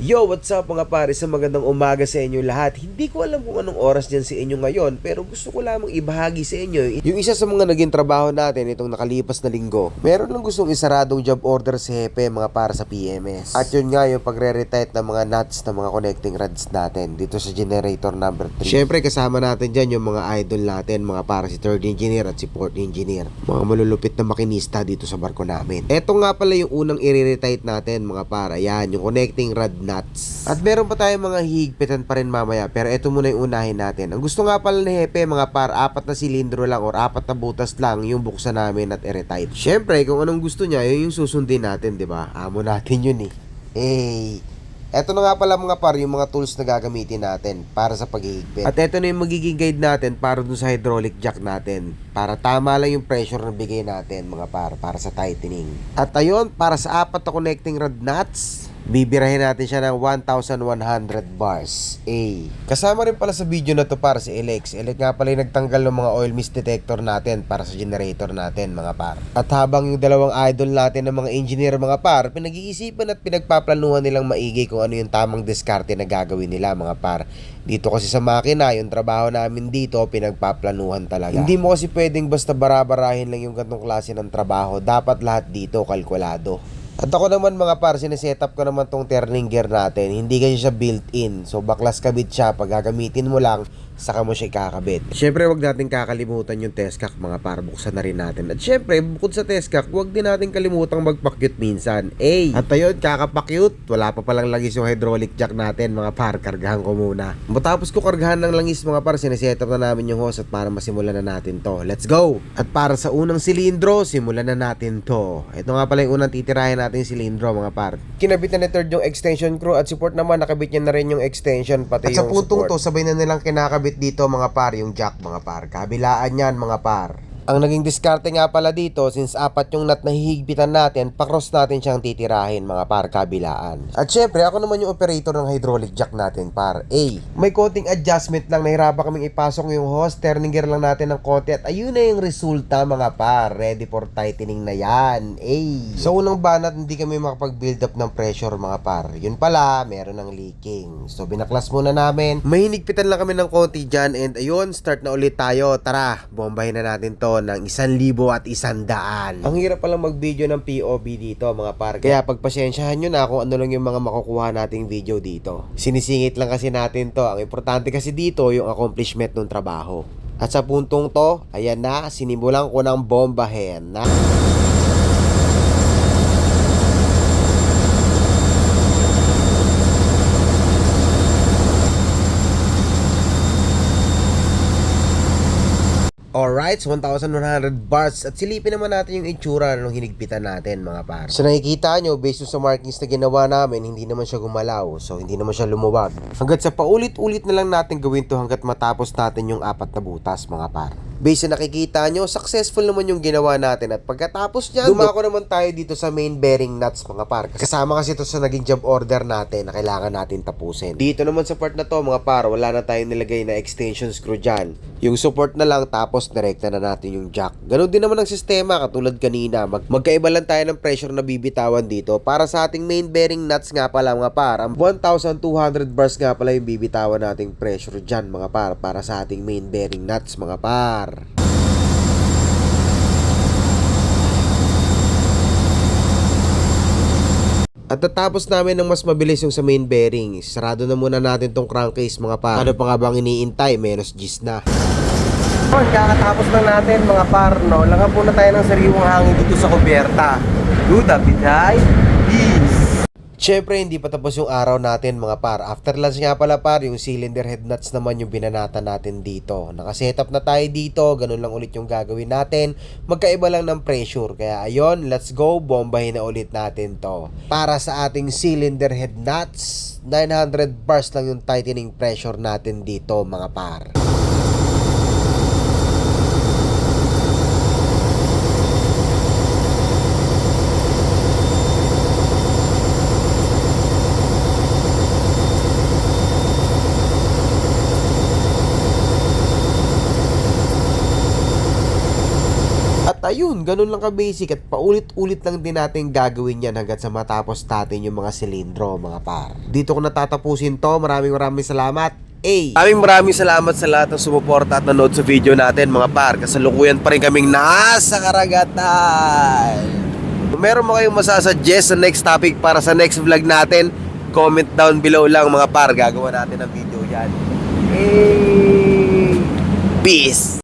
Yo, what's up mga pare? Sa magandang umaga sa inyo lahat. Hindi ko alam kung anong oras dyan sa inyo ngayon, pero gusto ko lamang ibahagi sa inyo yung isa sa mga naging trabaho natin itong nakalipas na linggo. Meron lang gustong isaradong job order si Hepe mga para sa PMS. At yun nga yung pagre-retight ng mga nuts ng mga connecting rods natin dito sa generator number 3. Siyempre kasama natin dyan yung mga idol natin, mga para si third engineer at si fourth engineer. Mga malulupit na makinista dito sa barko namin. Eto nga pala yung unang i-retight natin mga para. Yan, yung connecting rod nuts. At meron pa tayong mga higpitan pa rin mamaya. Pero ito muna yung unahin natin. Ang gusto nga pala ni Hepe, mga par, apat na silindro lang or apat na butas lang yung buksan namin at i-retight. Siyempre, kung anong gusto niya, yun yung susundin natin, di ba? Amo natin yun eh. Eh, eto na nga pala mga par, yung mga tools na gagamitin natin para sa paghihigpit. At eto na yung magiging guide natin para dun sa hydraulic jack natin. Para tama lang yung pressure na bigay natin mga par, para sa tightening. At ayun, para sa apat na connecting rod nuts, bibirahin natin siya ng 1,100 bars. A. Kasama rin pala sa video na to para si Elex. Elex nga pala yung nagtanggal ng mga oil mist detector natin para sa generator natin mga par. At habang yung dalawang idol natin ng mga engineer mga par, pinag-iisipan at pinagpaplanuhan nilang maigi kung ano yung tamang diskarte na gagawin nila mga par. Dito kasi sa makina, yung trabaho namin dito, pinagpaplanuhan talaga. Hindi mo kasi pwedeng basta barabarahin lang yung gantong klase ng trabaho. Dapat lahat dito kalkulado. At ako naman mga par, sineset up ko naman tong turning gear natin. Hindi kasi siya built-in. So baklas kabit siya. Pag gagamitin mo lang, saka mo siya ikakabit. Siyempre, wag natin kakalimutan yung test cock mga par. Buksan na rin natin. At siyempre, bukod sa test cock, wag din natin kalimutang magpakyut minsan. A. At ayun, kakapakyut. Wala pa palang langis yung hydraulic jack natin mga par. Kargahan ko muna. Matapos ko kargahan ng langis mga par, sineset up na namin yung hose at para masimulan na natin to. Let's go! At para sa unang silindro, simulan na natin to. Ito nga pala yung unang titirahin natin silindro mga par. Kinabit na ni third yung extension screw at support naman nakabit niya na rin yung extension pati At sa yung puntong support. to, sabay na nilang kinakabit dito mga par, yung jack mga par. Kabilaan yan mga par. Ang naging diskarte nga pala dito, since apat yung nut na hihigpitan natin, pakross natin siyang titirahin mga par kabilaan. At syempre, ako naman yung operator ng hydraulic jack natin par. A. May konting adjustment lang, nahirapan kaming ipasok yung hose, turning gear lang natin ng konti at ayun na yung resulta mga par. Ready for tightening na yan. A. Sa unang banat, hindi kami makapag-build up ng pressure mga par. Yun pala, meron ng leaking. So binaklas muna namin. May hinigpitan lang kami ng konti dyan and ayun, start na ulit tayo. Tara, bombahin na natin to ng isang libo at isang daan. Ang hirap pala mag-video ng POV dito mga par. Kaya pagpasensyahan nyo na kung ano lang yung mga makukuha nating video dito. Sinisingit lang kasi natin to. Ang importante kasi dito yung accomplishment ng trabaho. At sa puntong to, ayan na, sinimulan ko ng bombahin na... Alright, so 1,100 bars at silipin naman natin yung itsura nung hinigpitan natin mga par. So nakikita nyo, based sa markings na ginawa namin, hindi naman siya gumalaw. So hindi naman siya lumuwag. Hanggat sa paulit-ulit na lang natin gawin to hanggat matapos natin yung apat na butas mga par. Based sa nakikita nyo, successful naman yung ginawa natin at pagkatapos niyan, dumako naman tayo dito sa main bearing nuts mga par. Kasama kasi ito sa naging job order natin na kailangan natin tapusin. Dito naman sa part na to mga par, wala na tayong nilagay na extension screw dyan. Yung support na lang tapos direkta na natin yung jack. Ganon din naman ang sistema katulad kanina. Mag magkaiba lang tayo ng pressure na bibitawan dito. Para sa ating main bearing nuts nga pala mga par, ang 1,200 bars nga pala yung bibitawan nating pressure dyan mga par para sa ating main bearing nuts mga par. At natapos namin ng mas mabilis yung sa main bearing. Sarado na muna natin tong crankcase mga par. Ano pa nga bang iniintay? Menos gis na. Oh, kakatapos lang natin mga par, no? Langan muna tayo ng sariwang hangin dito sa kubyerta. Duda, bitay. Siyempre, hindi pa tapos yung araw natin mga par. After lunch nga pala par, yung cylinder head nuts naman yung binanata natin dito. Nakasetup na tayo dito, ganun lang ulit yung gagawin natin. Magkaiba lang ng pressure. Kaya ayon, let's go, bombahin na ulit natin to. Para sa ating cylinder head nuts, 900 bars lang yung tightening pressure natin dito mga par. At ayun, ganun lang ka-basic at paulit-ulit lang din natin gagawin yan hanggat sa matapos natin yung mga silindro, mga par. Dito ko natatapusin to. Maraming maraming salamat. A. Maraming maraming salamat sa lahat ng sumuporta at nanood sa video natin mga par. Kasalukuyan pa rin kaming nasa karagatan. Kung meron mo kayong masasuggest sa next topic para sa next vlog natin, comment down below lang mga par. Gagawa natin ng video yan. Hey! Peace!